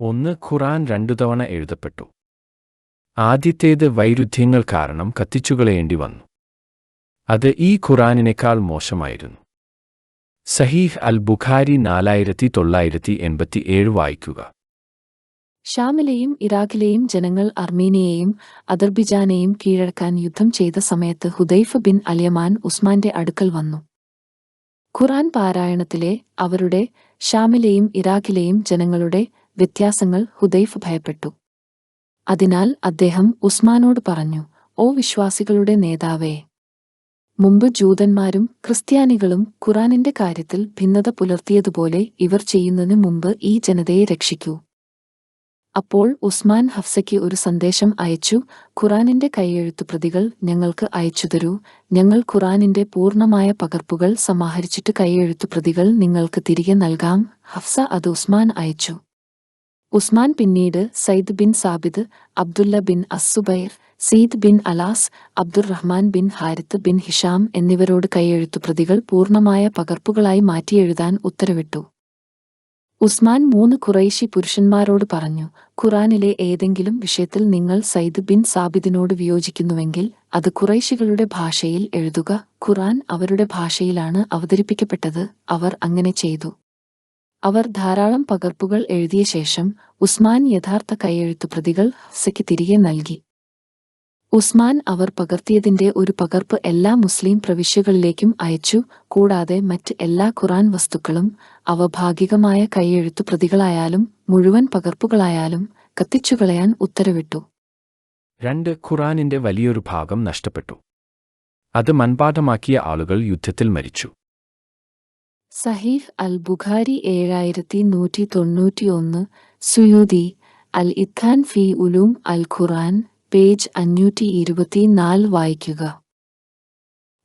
ഒന്ന് ഖുറാൻ രണ്ടു തവണ എഴുതപ്പെട്ടു. ആദ്യത്തേത് വൈരുദ്ധ്യങ്ങൾ കാരണം കത്തിച്ചുകളയേണ്ടി വന്നു. അത് ഈ ഖുറാനിനേക്കാൾ മോശമായിരുന്നു. സഹീഹ് അൽ ബുഖാരി നാലായിരത്തി തൊള്ളായിരത്തി എൺപത്തി ഏഴ് വായിക്കുക. ഷാമിലെയും ഇറാഖിലെയും ജനങ്ങൾ അർമീനിയെയും അദർബിജാനെയും കീഴടക്കാൻ യുദ്ധം ചെയ്ത സമയത്ത് ഹുദൈഫ് ബിൻ അലിയമാൻ ഉസ്മാന്റെ അടുക്കൽ വന്നു. ഖുറാൻ പാരായണത്തിലെ അവരുടെ ഷാമിലെയും ഇറാഖിലെയും ജനങ്ങളുടെ വ്യത്യാസങ്ങൾ ഹുദൈഫ് ഭയപ്പെട്ടു. അതിനാൽ അദ്ദേഹം ഉസ്മാനോട് പറഞ്ഞു ഓ വിശ്വാസികളുടെ നേതാവേ മുമ്പ് ജൂതന്മാരും ക്രിസ്ത്യാനികളും ഖുറാനിന്റെ കാര്യത്തിൽ ഭിന്നത പുലർത്തിയതുപോലെ ഇവർ ചെയ്യുന്നതിനു മുമ്പ് ഈ ജനതയെ രക്ഷിക്കൂ. അപ്പോൾ ഉസ്മാൻ ഹഫ്സയ്ക്ക് ഒരു സന്ദേശം അയച്ചു ഖുറാനിന്റെ കൈയെഴുത്തു പ്രതികൾ ഞങ്ങൾക്ക് അയച്ചു തരൂ ഞങ്ങൾ ഖുറാനിന്റെ പൂർണമായ പകർപ്പുകൾ സമാഹരിച്ചിട്ട് കൈയെഴുത്തു പ്രതികൾ നിങ്ങൾക്ക് തിരികെ നൽകാം ഹഫ്സ അത് ഉസ്മാൻ അയച്ചു. ഉസ്മാൻ പിന്നീട് Syed bin Sabid Abdullah bin Az-Zubair Syed bin alas Abdulrahman bin Harith bin Hisham എന്നിവരോട് കൈയെഴുത്തു പ്രതികൾ പൂർണമായ പകർപ്പുകളായി മാറ്റിയെഴുതാൻ ഉത്തരവിട്ടു. ഉസ്മാൻ മൂന്ന് ഖുറൈശി പുരുഷന്മാരോട് പറഞ്ഞു ഖുറാനിലെ ഏതെങ്കിലും വിഷയത്തിൽ നിങ്ങൾ സയ്ദ് ബിൻ സാബിദിനോട് വിയോജിക്കുന്നുവെങ്കിൽ അത് ഖുറൈശികളുടെ ഭാഷയിൽ എഴുതുക. ഖുറാൻ അവരുടെ ഭാഷയിലാണ് അവതരിപ്പിക്കപ്പെട്ടത്. അവർ അങ്ങനെ ചെയ്തു. അവർ ധാരാളം പകർപ്പുകൾ എഴുതിയ ശേഷം ഉസ്മാൻ യഥാർത്ഥ കൈയെഴുത്തു പ്രതികൾ ഹഫ്സയ്ക്ക് തിരികെ നൽകി. ഉസ്മാൻ അവർ പകർത്തിയതിന്റെ ഒരു പകർപ്പ് എല്ലാ മുസ്ലിം പ്രവിശ്യകളിലേക്കും അയച്ചു കൂടാതെ മറ്റ് എല്ലാ ഖുറാൻ വസ്തുക്കളും അവ ഭാഗികമായ കൈയെഴുത്തു പ്രതികളായാലും മുഴുവൻ പകർപ്പുകളായാലും കത്തിച്ചുകളയാൻ ഉത്തരവിട്ടു. രണ്ട് ഖുറാനിന്റെ വലിയൊരു ഭാഗം നഷ്ടപ്പെട്ടു. അത് മൻപാഠമാക്കിയ ആളുകൾ യുദ്ധത്തിൽ മരിച്ചു. സഹീഹ് അൽ ബുഖാരി ഏഴായിരത്തി നൂറ്റി തൊണ്ണൂറ്റിയൊന്ന് സുയൂദി അൽ ഇഖാൻ ഫി ഉലൂം അൽ ഖുറാൻ പേജ് അഞ്ഞൂറ്റി ഇരുപത്തിനാല് വായിക്കുക.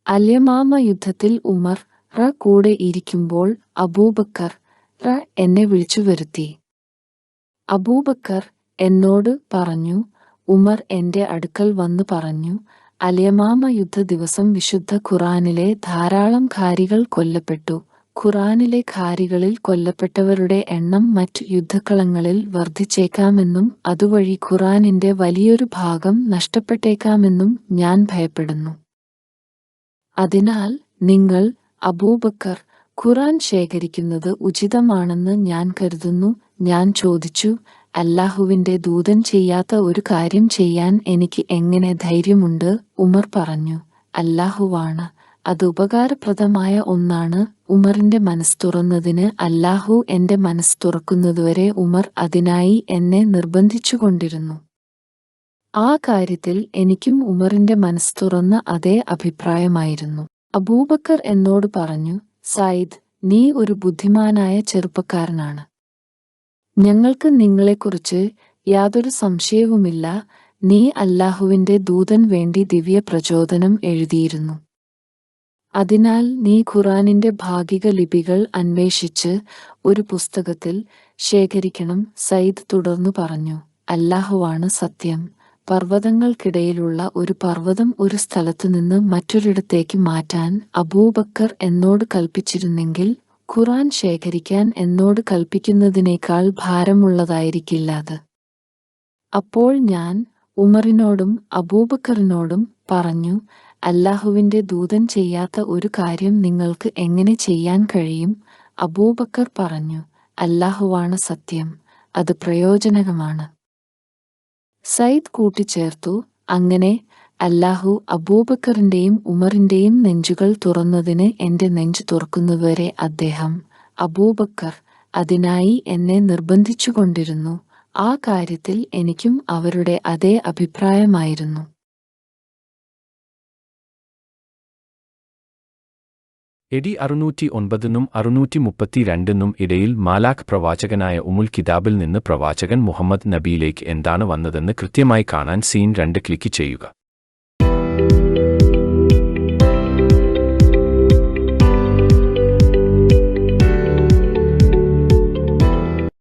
അല്യമാമ യുദ്ധത്തിൽ ഉമർ റ കൂടെ ഇരിക്കുമ്പോൾ അബൂബക്കർ റ എന്നെ വിളിച്ചു വരുത്തി. അബൂബക്കർ എന്നോട് പറഞ്ഞു ഉമർ എന്റെ അടുക്കൽ വന്നു പറഞ്ഞു അലയമാമ യുദ്ധ ദിവസം വിശുദ്ധ ഖുറാനിലെ ധാരാളം ഖാരികൾ കൊല്ലപ്പെട്ടു ഖുറാനിലെ ഖാരികളിൽ കൊല്ലപ്പെട്ടവരുടെ എണ്ണം മറ്റ് യുദ്ധക്കളങ്ങളിൽ വർദ്ധിച്ചേക്കാമെന്നും അതുവഴി ഖുറാനിന്റെ വലിയൊരു ഭാഗം നഷ്ടപ്പെട്ടേക്കാമെന്നും ഞാൻ ഭയപ്പെടുന്നു. അതിനാൽ നിങ്ങൾ അബൂബക്കർ ഖുറാൻ ശേഖരിക്കുന്നത് ഉചിതമാണെന്ന് ഞാൻ കരുതുന്നു. ഞാൻ ചോദിച്ചു അല്ലാഹുവിന്റെ ദൂതൻ ചെയ്യാത്ത ഒരു കാര്യം ചെയ്യാൻ എനിക്ക് എങ്ങനെ ധൈര്യമുണ്ട്? ഉമർ പറഞ്ഞു അല്ലാഹുവാണ്. അത് ഉപകാരപ്രദമായ ഒന്നാണ്. ഉമറിന്റെ മനസ്സ് തുറന്നതിന് അല്ലാഹു എന്റെ മനസ്സ് തുറക്കുന്നതുവരെ ഉമർ അതിനായി എന്നെ നിർബന്ധിച്ചുകൊണ്ടിരുന്നു. ആ കാര്യത്തിൽ എനിക്കും ഉമറിന്റെ മനസ്സ് തുറന്ന അതേ അഭിപ്രായമായിരുന്നു. അബൂബക്കർ എന്നോട് പറഞ്ഞു സായിദ് നീ ഒരു ബുദ്ധിമാനായ ചെറുപ്പക്കാരനാണ്. ഞങ്ങൾക്ക് നിങ്ങളെക്കുറിച്ച് യാതൊരു സംശയവുമില്ല. നീ അല്ലാഹുവിന്റെ ദൂതൻ വേണ്ടി ദിവ്യ പ്രചോദനം എഴുതിയിരുന്നു. അതിനാൽ നീ ഖുറാനിന്റെ ഭാഗിക ലിപികൾ അന്വേഷിച്ച് ഒരു പുസ്തകത്തിൽ ശേഖരിക്കണം സയ്യിദ് തുടർന്നു പറഞ്ഞു. അല്ലാഹുവാണ് സത്യം. പർവതങ്ങൾക്കിടയിലുള്ള ഒരു പർവതം ഒരു സ്ഥലത്തുനിന്ന് മറ്റൊരിടത്തേക്ക് മാറ്റാൻ അബൂബക്കർ എന്നോട് കൽപ്പിച്ചിരുന്നെങ്കിൽ ഖുറാൻ ശേഖരിക്കാൻ എന്നോട് കൽപ്പിക്കുന്നതിനേക്കാൾ ഭാരമുള്ളതായിരിക്കില്ല അത്. അപ്പോൾ ഞാൻ ഉമറിനോടും അബൂബക്കറിനോടും പറഞ്ഞു അല്ലാഹുവിന്റെ ദൂതൻ ചെയ്യാത്ത ഒരു കാര്യം നിങ്ങൾക്ക് എങ്ങനെ ചെയ്യാൻ കഴിയും? അബൂബക്കർ പറഞ്ഞു അല്ലാഹുവാണ് സത്യം അത് പ്രയോജനകമാണ്. സയ്യിദ് കൂട്ടിച്ചേർത്തു അങ്ങനെ അല്ലാഹു അബൂബക്കറിന്റെയും ഉമറിന്റെയും നെഞ്ചുകൾ തുറന്നതിന് എന്റെ നെഞ്ചു തുറക്കുന്നതുവരെ അദ്ദേഹം അബൂബക്കർ അതിനായി എന്നെ നിർബന്ധിച്ചുകൊണ്ടിരുന്നു. ആ കാര്യത്തിൽ എനിക്കും അവരുടെ അതേ അഭിപ്രായമായിരുന്നു. എഡി അറുന്നൂറ്റി ഒൻപതിനും അറുന്നൂറ്റി മുപ്പത്തിരണ്ടിനും ഇടയിൽ മാലാഖ് പ്രവാചകനായ ഉമുൽ കിതാബിൽ നിന്ന് പ്രവാചകൻ മുഹമ്മദ് നബിയിലേക്ക് എന്താണ് വന്നതെന്ന് കൃത്യമായി കാണാൻ സീൻ രണ്ട് ക്ലിക്ക് ചെയ്യുക.